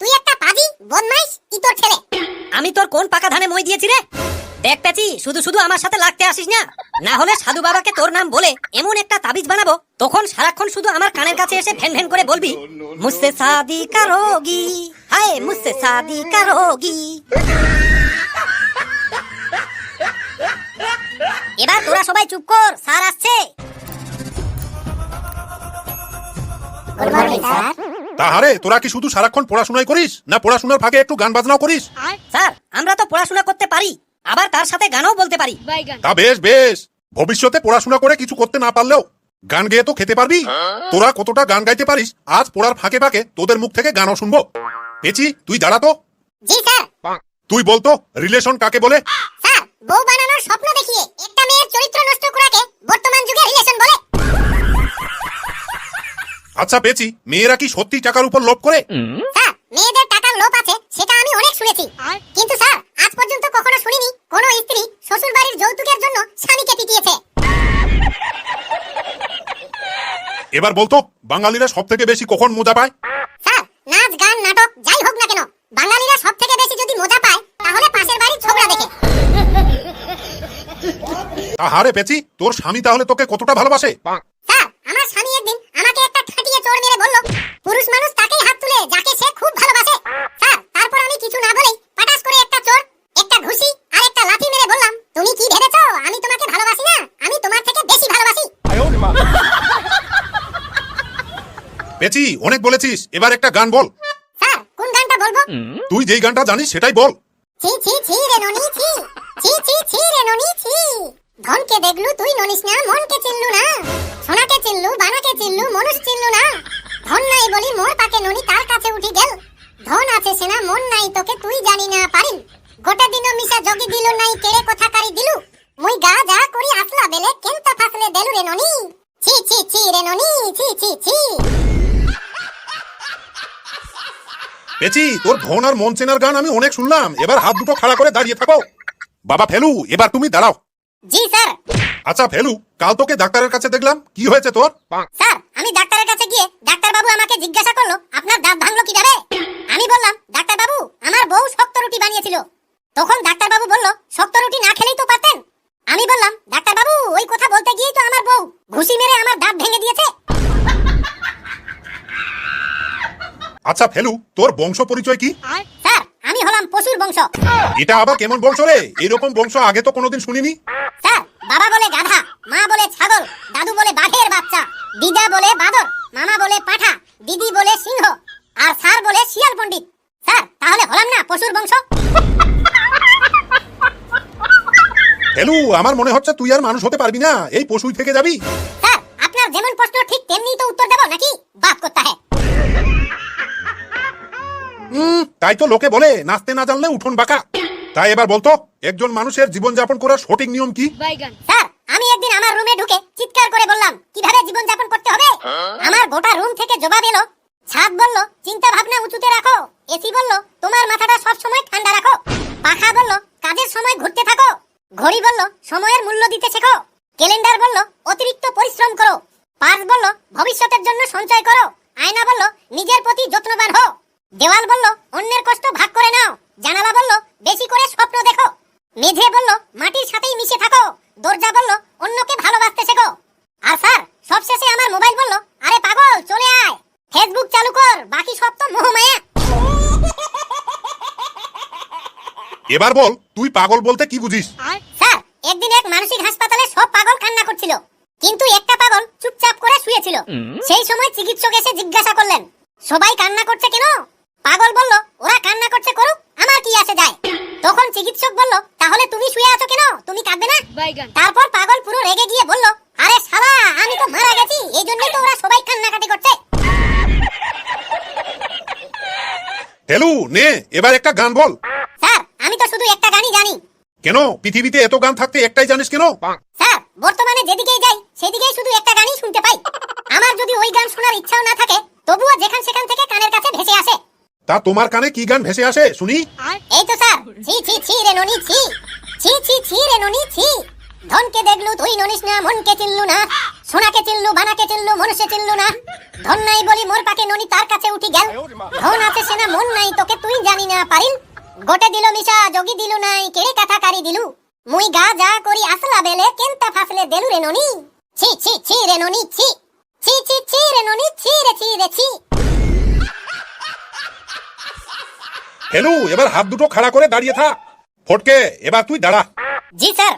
তুই একটা পাজি বদমাইশ ইতর ছেলে। আমি তোর কোন পাকা ধানে মই দিয়েছি রে? দেখ পেছি শুধু শুধু আমার সাথে লাগতে আসিস না। না হলে সাধু বাবাকে তোর নাম বলে এমন একটা তাবিজ বানাবো তখন সারাক্ষণ শুধু আমার কানের কাছে এসে ফ্যান ফ্যান করে বলবি মুসে শাদি কারোগি হায় মুসে শাদি কারোগি এবার তোরা সবাই চুপ কর স্যার আসছে। গুড মর্নিং স্যার তাহারে তোরা কি শুধু সারাক্ষণ পড়াশোনাই করিস? না পড়াশোনার ফাঁকে একটু গান বাজনাও করিস? স্যার আমরা তো পড়াশোনা করতে পারি। আবার তার সাথে গানও বলতে পারি। তা বেশ বেশ। ভবিষ্যতে পড়াশোনা করে কিছু করতে না পারলেও গান গেয়ে তো খেতে পারবি? তোরা কতটা গান গাইতে পারিস আজ পড়ার ফাঁকে ফাঁকে তোদের মুখ থেকে গানও শুনব। পেছি তুই দাঁড়া তো। জি স্যার। তুই বলতো রিলেশন কাকে বলে? স্যার বউ বানানোর স্বপ্ন দেখিয়ে একটা মেয়ের চরিত্র নষ্ট করাকে বর্তমান যুগে রিলেশন বলে। আচ্ছা পেছি মেয়েরা কি সত্যি টাকার উপর লোভ করে? স্যার মেয়েদের টাকার লোভ আছে সেটা আমি অনেক শুনেছি। কিন্তু স্যার আজ পর্যন্ত কখনো শুনিনি কোনো স্ত্রী শ্বশুর বাড়ির যৌতুকের জন্য স্বামীকে পিটিয়েছে এবার বলতো বাঙালিরা সব থেকে বেশি কখন মজা পায়? স্যার নাচ গান নাটক যাই হোক না কেন বাঙালিরা সব থেকে বেশি যদি মজা পায় তাহলে পাশের বাড়ির ছোকরা দেখে। তাহারে পেছি তোর স্বামী তাহলে তোকে কতটা ভালোবাসে? স্যার আমার স্বামী পুরুষ মানুষ তাকেই হাত তুলে যাকে সে খুব ভালোবাসে। স্যার তারপর আমি কিছু না বলেই পাটাস করে একটা চোর একটা ঘুষি আর একটা লাথি মেরে বললাম তুমি কি ভেবেছো? আমি তোমাকে ভালোবাসি না? আমি তোমার থেকে বেশি ভালোবাসি। পেছি অনেক বলেছিস। এবার একটা গান বল। স্যার কোন গানটা বলব? তুই যেই গানটা জানিস সেটাই বল। ছি ছি ছি রে ননি ছি। ছি ছি ছি রে ননি ছি। ধনকে দেখলু তুই ননিস না মনকে চিনলু না। সোনাকে চিনলু বানাকে চিনলু মনুষ চিনলু না। ধন নাই বলি মোর পাকে ননি তার কাছে উঠি গেল। ধন আছে সেনা মন নাই তোকে তুই জানি না পারিন গোটা দিন মিশা জগি দিল নাই কেড়ে কথা কারি দিলু। মুই গা যা করি আসলা বেলে কেনতা ফাসলে দেলু রে ননি? ছি ছি ছি রে ননি ছি ছি ছি। পেছি তোর ধন আর মন চেনার গান আমি অনেক শুনলাম। এবার হাত দুটো খাড়া করে দাঁড়িয়ে থাকো। বাবা ফেলু এবার তুমি দাঁড়াও। জি স্যার। আচ্ছা ফেলু কাল তোকে ডাক্তারের কাছে দেখলাম। কি হয়েছে তোর? স্যার আমি ডাক্তারের কাছে গিয়ে ডাক্তার বাবু আমাকে জিজ্ঞাসা করল আপনার দাঁত ভাঙলো কীভাবে? আমি বললাম ডাক্তার বাবু আমার বউ শক্ত রুটি বানিয়েছিল। তখন ডাক্তার বাবু বলল শক্ত রুটি না খেলেই তো পারতেন? আমি বললাম ডাক্তার বাবু ওই কথা বলতে গিয়েই তো আমার বউ ঘুষি মেরে আমার দাঁত ভেঙে দিয়েছে। আচ্ছা ফেলু তোর বংশ পরিচয় কি? স্যার আমি হলাম পশুর বংশ। এটা আবার কেমন বংশ রে? এরকম বংশ আগে তো কোনোদিন শুনিনি। স্যার বাবা বলে গাধা মা বলে ছাগল দাদু বলে বাঘের বাচ্চা দিদা বলে বাদর। মামা বলে পাঠা দিদি বলে সিংহ আর স্যার বলে শিয়াল পণ্ডিত। স্যার তাহলে হলাম না পশুর বংশ? ফেলু আমার মনে হচ্ছে তুই আর মানুষ হতে পারবি না। এই পশুই থেকে যাবি। স্যার আপনার যেমন প্রশ্ন ঠিক তেমনি তো উত্তর দেবো নাকি? বাদ করতে হয় হুম তাই তো লোকে বলে নাচতে না জানলে উঠোন বাঁকা। তাই এবার বলতো একজন মানুষের জীবনযাপন করার সঠিক নিয়ম কি? স্যার আমি একদিন আমার রুমে ঢুকে চিৎকার করে বললাম কীভাবে জীবন যাপন করতে হবে? আমার গোটা রুম থেকে জবাব এলো ছাদ বলল চিন্তা ভাবনা উঁচুতে রাখো। এসি বলল তোমার মাথাটা সব সময় ঠান্ডা রাখো। পাখা বলল কাজের সময় ঘুরতে থাকো। ঘড়ি বলল সময়ের মূল্য দিতে শেখো। ক্যালেন্ডার বলল অতিরিক্ত পরিশ্রম করো। পার্স বলল ভবিষ্যতের জন্য সঞ্চয় করো। আয়না বলল নিজের প্রতি যত্নবান হও। দেওয়াল বলল অন্যের কষ্ট ভাগ করে নাও। জানালা বলল বেশি করে স্বপ্ন দেখো। মেঝে বলল মাটির সাথেই মিশে থাকো। দরজা বলল অন্যকে ভালোবাসতে শেখো। আর স্যার সবশেষে আমার মোবাইল বলল আরে পাগল চলে আয়। ফেসবুক চালু কর বাকি সব তো মোহমায়া এবার বল তুই পাগল বলতে কি বুঝিস? স্যার একদিন এক মানসিক হাসপাতালে সব পাগল কান্না করছিল। কিন্তু একটা পাগল চুপচাপ করে শুয়েছিল। সেই সময় চিকিৎসক এসে জিজ্ঞাসা করলেন সবাই কান্না করছে কেন? পাগল বলল ওরা কান্না করছে করুক আমার কি আসে যায়? তখন চিকিৎসক বলল তাহলে তুমি শুয়ে আছো কেন? তুমি কাঁদবে না? তারপর পাগল পুরো রেগে গিয়ে বলল আরে শালা আমি তো মারা গেছি এই জন্যই তো ওরা সবাই কান্নাকাটি করছে। ফেলু নে এবার একটা গান বল। স্যার আমি তো শুধু একটা গানই জানি। কেন? পৃথিবীতে এত গান থাকতে একটাই জানিস কেন? স্যার বর্তমানে যেদিকেই যাই সেদিকেই শুধু একটা গানই শুনতে পাই। আমার যদি ওই গান শোনার ইচ্ছাও না থাকে তবুও যেখান সেখান থেকে কানের কাছে ভেসে আসে। তা তোমার কানে কি গান ভেসে আসে? শুনি। এই তো স্যার। ছি ছি ছি রে ননি, ছি। ছি ছি ছি রে ননি, ছি। ধনকে দেখলু তুই ননিস না, মনকে চিনলু না। সোনাকে চিনলু, বানাকে চিনলু, মনুষ্য চিনলু না। ধন নাই বলি মোর পাকে ননি তার কাছে উঠি গেল। ধন আছে সেনা মন নাই তোকে তুই জানি না পারিল। গোটে দিল মিশা, যোগী দিলু নাই কে কথা কারি দিলু। মুই গা যা করি আসলা বেলে, কেনতা ফাসলে দেলু রে ননি? ছি ছি ছি রে ননি, ছি। ছি ছি ছি রে ননি, ছি রে ছি রে, ছি। হেলু এবার হাত দুটো খাড়া করে দাঁড়িয়ে থাক ফটকে এবার তুই দাঁড়া। জি স্যার।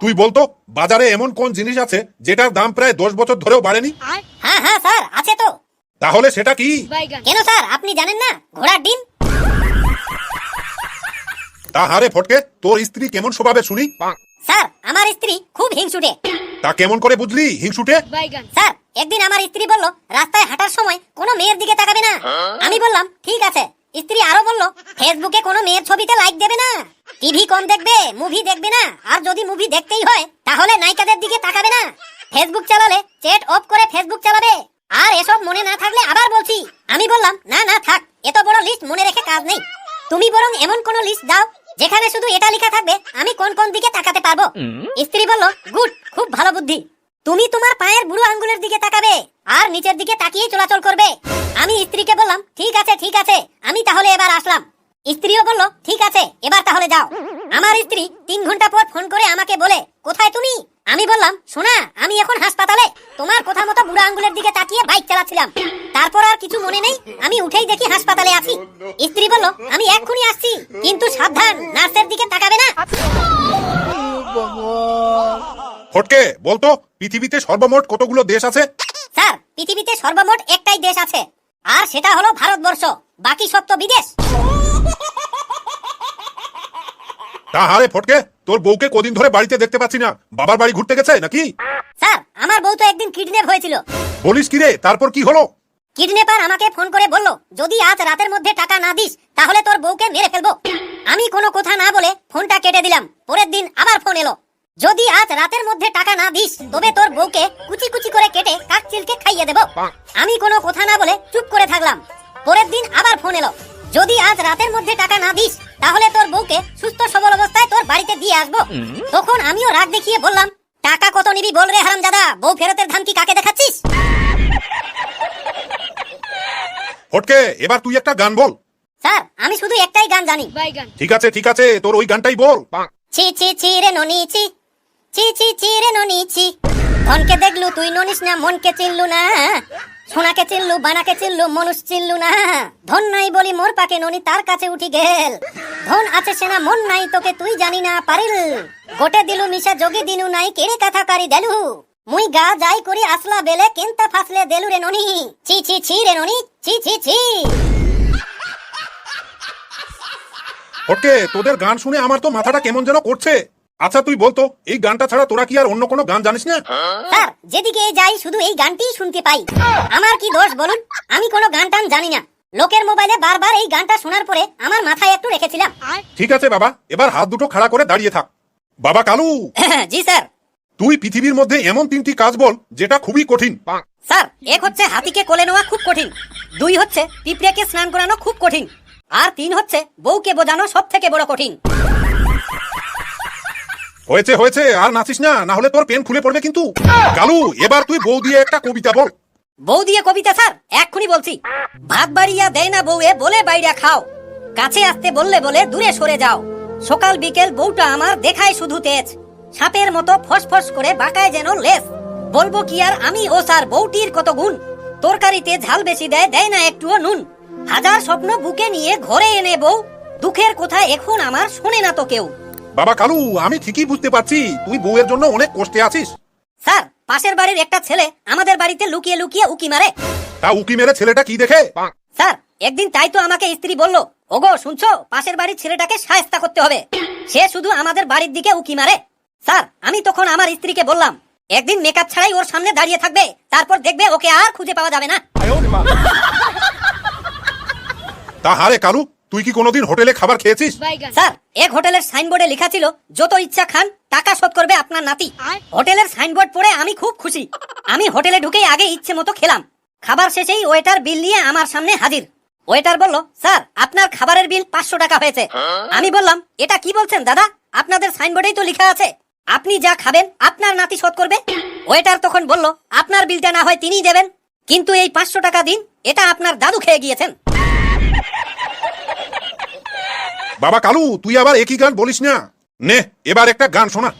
তুই বলতো বাজারে এমন কোন জিনিস আছে যেটার দাম প্রায় দশ বছর ধরেও বাড়েনি? হ্যাঁ হ্যাঁ স্যার আছে তো। তাহলে সেটা কি? কেন স্যার আপনি জানেন না? ঘোড়ার ডিম? তা হারে ফটকে তোর স্ত্রী কেমন স্বভাবে শুনি? স্যার আমার স্ত্রী খুব হিংসুটে। তা কেমন করে বুঝলি হিংসুটে? স্যার একদিন আমার স্ত্রী বলল রাস্তায় হাঁটার সময় কোনো মেয়ের দিকে তাকাবে না। আমি বললাম ঠিক আছে। স্ত্রী আরও বলল ফেসবুকে কোনো মেয়ের ছবিতে লাইক দেবে না। টিভি কম দেখবে মুভি দেখবে না। আর যদি মুভি দেখতেই হয় তাহলে নায়িকাদের দিকে তাকাবে না। ফেসবুক চালালে চ্যাট অফ করে ফেসবুক চালাবে। আর এসব মনে না থাকলে আবার বলছি আমি বললাম না না থাক এত বড় লিস্ট মনে রেখে কাজ নেই। তুমি বরং এমন কোন লিস্ট দাও যেখানে শুধু এটা লেখা থাকবে আমি কোন কোন দিকে তাকাতে পারব? স্ত্রী বলল গুড খুব ভালো বুদ্ধি। তুমি তোমার পায়ের বুড়ো আঙ্গুলের দিকে তাকাবে। আর নিচের দিকে তাকিয়ে চলাচল করবে। আমি স্ত্রীকে বললাম, ঠিক আছে ঠিক আছে। আমি তাহলে এবার আসলাম। স্ত্রীও বলল, ঠিক আছে, এবার তাহলে যাও। আমার স্ত্রী তিন ঘণ্টা পর ফোন করে আমাকে বলে, কোথায় তুমি? আমি বললাম শোনা আমি এখন হাসপাতালে। তোমার কথা মতো বুড়া আঙ্গুলের দিকে তাকিয়ে বাইক চালাচ্ছিলাম। তারপর আর কিছু মনে নেই, আমি উঠেই দেখি হাসপাতালে আছি। স্ত্রী বলল, আমি এক্ষুনি আসছি, কিন্তু সাবধান, নার্সের দিকে তাকাবে না। ফটকে বলতো পৃথিবীতে সর্বমোট কতগুলো দেশ আছে? স্যার পৃথিবীতে সর্বমোট একটাই দেশ আছে। আর সেটা হলো ভারতবর্ষ বাকি সব তো বিদেশ। তা হারে ফটকে তোর বউকে কদিন ধরে বাড়িতে দেখতে পাচ্ছি না। বাবার বাড়ি ঘুরতে গেছে নাকি? স্যার আমার বউ তো একদিন কিডন্যাপ হয়েছিল। বলিস কি রে তারপর কি হলো? কিডন্যাপার আমাকে ফোন করে বলল যদি আজ রাতের মধ্যে টাকা না দিস তাহলে তোর বউকে মেরে ফেলব। আমি কোনো কথা না বলে ফোনটা কেটে দিলাম। পরের দিন আবার ফোন এলো। যদি আজ রাতের মধ্যে টাকা না দিস তবে তোর বউকে কুচি কুচি করে কেটে কাকচিলকে খাইয়ে দেব। আমি কোনো কথা না বলে চুপ করে থাকলাম। পরের দিন আবার ফোন এলো। যদি আজ রাতের মধ্যে টাকা না দিস তাহলে তোর বউকে সুস্থ সবল অবস্থায় তোর বাড়িতে দিয়ে আসব। তখন আমিও রাগ দেখিয়ে বললাম টাকা কত নিবি বল রে হারাম দাদা বউ ফেরতের ধামকি কাকে দেখাচ্ছিস? ফটকে এবার তুই একটা গান বল। স্যার আমি শুধু একটাই গান জানি। ঠিক আছে ঠিক আছে তোর ওই গানটাই বল। ছি ছি ছি রে ননি ছি। ছি ছি ছি রে ননি ধনকে দেখলু, তুই ননিস না, মনকে চিনলু না। সোনাকে চিনলু, বানাকে চিনলু, মনুষ চিনলু না। ধন নাই বলি মোর পাকে ননি, তার কাছে উঠি গেল। ধন আছে সেনা, মন নাই তোকে তুই জানি না, পারিল। গোটে দিলু, মিশা যোগী দিনু নাই, কেড়ে কথা কারি দেলু। মুই গা যাই করি আসলা বেলে, কেনতা ফাসলে দেলু রে ননি। ছি ছি ছি রে ননি ছি ছি ছি ফটকে তোদের গান শুনে আমার তো মাথাটা কেমন যেন করছে। আচ্ছা তুই বলতো এই গানটা ছাড়া তোরা কি আর অন্য কোনো গান জানিস না? স্যার যেদিকে যাই শুধু এই গানটিই শুনতে পাই। আমার কি দোষ বলুন? আমি কোনো গান টান জানি না। লোকের মোবাইলে বারবার এই গানটা শোনার পরে আমার মাথায় একটু রেখেছিলাম। ঠিক আছে বাবা এবার হাত দুটো খাড়া করে দাঁড়িয়ে থাক। বাবা কালু! জি স্যার। তুই পৃথিবীর মধ্যে এমন তিনটি কাজ বল যেটা খুবই কঠিন। স্যার এক হচ্ছে হাতিকে কোলে নেওয়া খুব কঠিন। দুই হচ্ছে পিঁপড়েকে স্নান করানো খুব কঠিন। আর তিন হচ্ছে বউকে বোঝানো সব থেকে বড় কঠিন। হয়েছে হয়েছে, আর নাচিস না না হলে তোর পেন খুলে পড়বে কিন্তু। কালু এবার তুই বউ দিয়ে একটা কবিতা বল। বউ দিয়ে কবিতা, স্যার, এক্ষুনি বলছি। ভাত বাড়িয়া দেয় না বউয়ে, বলে বাইরা খাও। কাছে আসতে বললে বলে, দূরে সরে যাও। সকাল বিকেল বউটা আমার দেখায় শুধু তেজ। সাপের মতো ফসফস করে বাঁকায় যেন লেস বলব কি আর আমি, ও স্যার, বউটির কত গুণ। তরকারিতে ঝাল বেশি দেয় দেয় না একটুও নুন। হাজার স্বপ্ন বুকে নিয়ে ঘরে এনে বউ। দুঃখের কথা এখন আমার শোনে না তো কেউ। বাবা কালু আমি ঠিকই বুঝতে পারছি তুই বউয়ের জন্য অনেক কষ্টে আছিস। স্যার পাশের বাড়ির একটা ছেলে আমাদের বাড়িতে লুকিয়ে লুকিয়ে উকি মারে। তা উকি মেরে ছেলেটা কি দেখে? স্যার একদিন তাই তো আমাকে স্ত্রী বলল ওগো শুনছো? পাশের বাড়ির ছেলেটাকে সায়স্তা করতে হবে। সে শুধু আমাদের বাড়ির দিকে উকি মারে। স্যার আমি তখন আমার স্ত্রীকে বললাম একদিন মেকআপ ছাড়াই ওর সামনে দাঁড়িয়ে থাকবে তারপর দেখবে ওকে আর খুঁজে পাওয়া যাবে না। তা হারে কালু তুই কি কোনোদিন হোটেলে খাবার খেয়েছিস? স্যার এক হোটেলের সাইনবোর্ডে লেখা ছিল যত ইচ্ছা খান টাকা শোধ করবে আপনার নাতি। হোটেলের সাইনবোর্ড পড়ে আমি খুব খুশি। আমি হোটেলে ঢুকেই আগে ইচ্ছে মতো খেলাম। খাবার শেষেই ওয়েটার বিল নিয়ে আমার সামনে হাজির। ওয়েটার বলল স্যার আপনার খাবারের বিল পাঁচশো টাকা হয়েছে। আমি বললাম এটা কি বলছেন দাদা? আপনাদের সাইনবোর্ডেই তো লেখা আছে। আপনি যা খাবেন আপনার নাতি শোধ করবে। ওয়েটার তখন বলল আপনার বিলটা না হয় তিনিই দেবেন। কিন্তু এই পাঁচশো টাকা দিন এটা আপনার দাদু খেয়ে গিয়েছেন। বাবা কালু তুই আবার একই গান বলিস না। নে এবার একটা গান শোনা।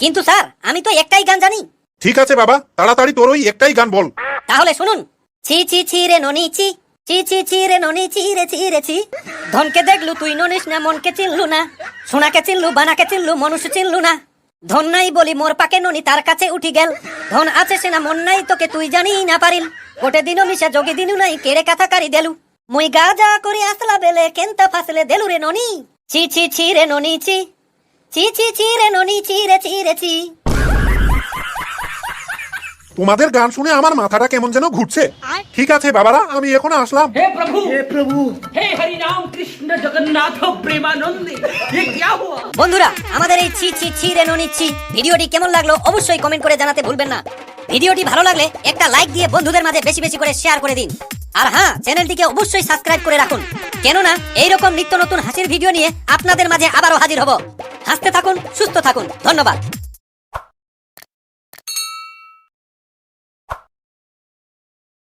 কিন্তু স্যার আমি তো একটাই গান জানি। ঠিক আছে বাবা তাড়াতাড়ি তোর ওই একটাই গান বল। তাহলে শুনুন। ছি ছি ছি রে ননি ছি। ছি ছি ছি রে ননি ছি রে ছি রে ছি। ধনকে দেখলু তুই ননিস না মনকে চিনলু না। সোনাকে চিনলু বানাকে চিনলু মনুষ্য চিনলু না। ধন নাই বলি মোর পাকে ননি তার কাছে উঠি গেল। ধন আছে সে না মন নাই তোকে তুই জানি না পারিল। গোটে দিনও মিশা যোগে দিনু নাই কেড়ে কাথা কারি দেলু। মুই গাজা করি আসলা বেলে কেন্তা ফাসলে দেলু রে ননি? চি চি চি রে ননি চি চি চি চি রে ননি চি রে চি রে চি তোমাদের গান শুনে আমার মাথাটা কেমন যেন ঘুরছে। ঠিক আছে বাবারা আমি এখন আসলাম। হে প্রভু! হে প্রভু! হে হরি রাম কৃষ্ণ জগন্নাথ প্রেমানন্দে এ কিয়া হুয়া। বন্ধুরা আমাদের এই চি চি চি রে ননি চি ভিডিওটি কেমন লাগল অবশ্যই কমেন্ট করে জানাতে ভুলবেন না। ভিডিওটি ভালো লাগলে একটা লাইক দিয়ে বন্ধুদের মাঝে বেশি বেশি করে শেয়ার করে দিন। আর হ্যাঁ চ্যানেলটিকে অবশ্যই সাবস্ক্রাইব করে রাখুন। কেননা, এইরকম নিত্য নতুন হাসির ভিডিও নিয়ে আপনাদের মাঝে আবারও হাজির হব। হাসতে থাকুন, সুস্থ থাকুন। ধন্যবাদ।